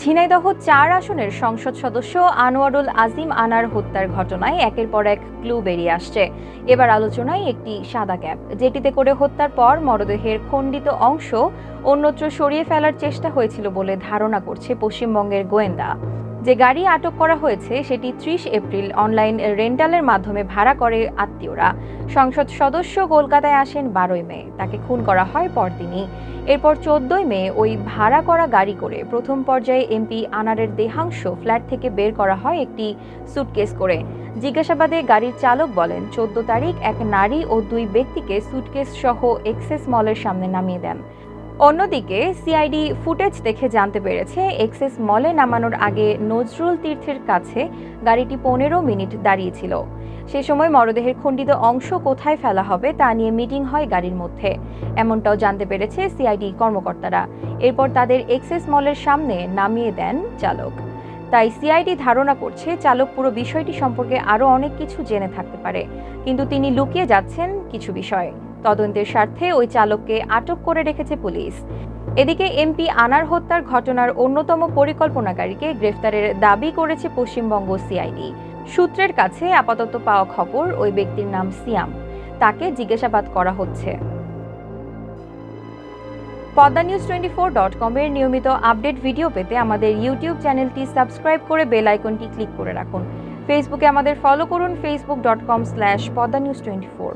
ঝিনাইদহ চার আসনের সংসদ সদস্য আনোয়ারুল আজিম আনার হত্যার ঘটনায় একের পর এক ক্লু বেরিয়ে আসছে। এবার আলোচনায় একটি সাদা ক্যাব যেটিতে করে হত্যার পর মরদেহের খণ্ডিত অংশ অন্যত্র সরিয়ে ফেলার চেষ্টা হয়েছিল বলে ধারণা করছে পশ্চিমবঙ্গের গোয়েন্দা। যে গাড়ি আটক করা হয়েছে, সেটি ত্রিশ এপ্রিল অনলাইন রেন্টালের মাধ্যমে ভাড়া করে আত্মীয়রা। সংসদ সদস্য কলকাতায় আসেন বারোই মে, তাকে খুন করা হয় পরদিনই। এরপর চোদ্দই মে ওই ভাড়া করা গাড়ি করে প্রথম পর্যায়ে এমপি আনারের দেহাংশ ফ্ল্যাট থেকে বের করা হয় একটি সুটকেস করে। জিজ্ঞাসাবাদে গাড়ির চালক বলেন, চোদ্দ তারিখ এক নারী ও দুই ব্যক্তিকে সুটকেস সহ এক্সেস মলের সামনে নামিয়ে দেন। অন্যদিকে সিআইডি ফুটেজ দেখে জানতে পেরেছে এক্সেস মলে নামানোর আগে নজরুল তীর্থের কাছে গাড়িটি পনেরো মিনিট দাঁড়িয়েছিল। সে সময় মরদেহের খণ্ডিত অংশ কোথায় ফেলা হবে তা নিয়ে মিটিং হয় গাড়ির মধ্যে। এমনটাও জানতে পেরেছে সিআইডি কর্মকর্তারা। এরপর তাদের এক্সেস মলের সামনে নামিয়ে দেন চালক। তাই সিআইডি ধারণা করছে, চালক পুরো বিষয়টি সম্পর্কে আরও অনেক কিছু জেনে থাকতে পারে। কিন্তু তিনি লুকিয়ে যাচ্ছেন কিছু বিষয়। তদন্তের স্বার্থে ওই চালককে আটক করে রেখেছে পুলিশ। এদিকে এমপি আনার হত্যার ঘটনার অন্যতম পরিকল্পনাকারীকে গ্রেফতারের দাবি করেছে পশ্চিমবঙ্গ সিআইডি। সূত্রের কাছে আপাতত পাওয়া খবর ওই ব্যক্তির নাম সিয়াম। তাকে জিজ্ঞাসাবাদ করা হচ্ছে। Padma news twenty four dot কমের নিয়মিত আপডেট ভিডিও পেতে আমাদের ইউটিউব চ্যানেলটি সাবস্ক্রাইব করে বেল আইকনটি ক্লিক করে রাখুন। ফেসবুকে আমাদের ফলো করুন Facebook dot com slash Padma news twenty four.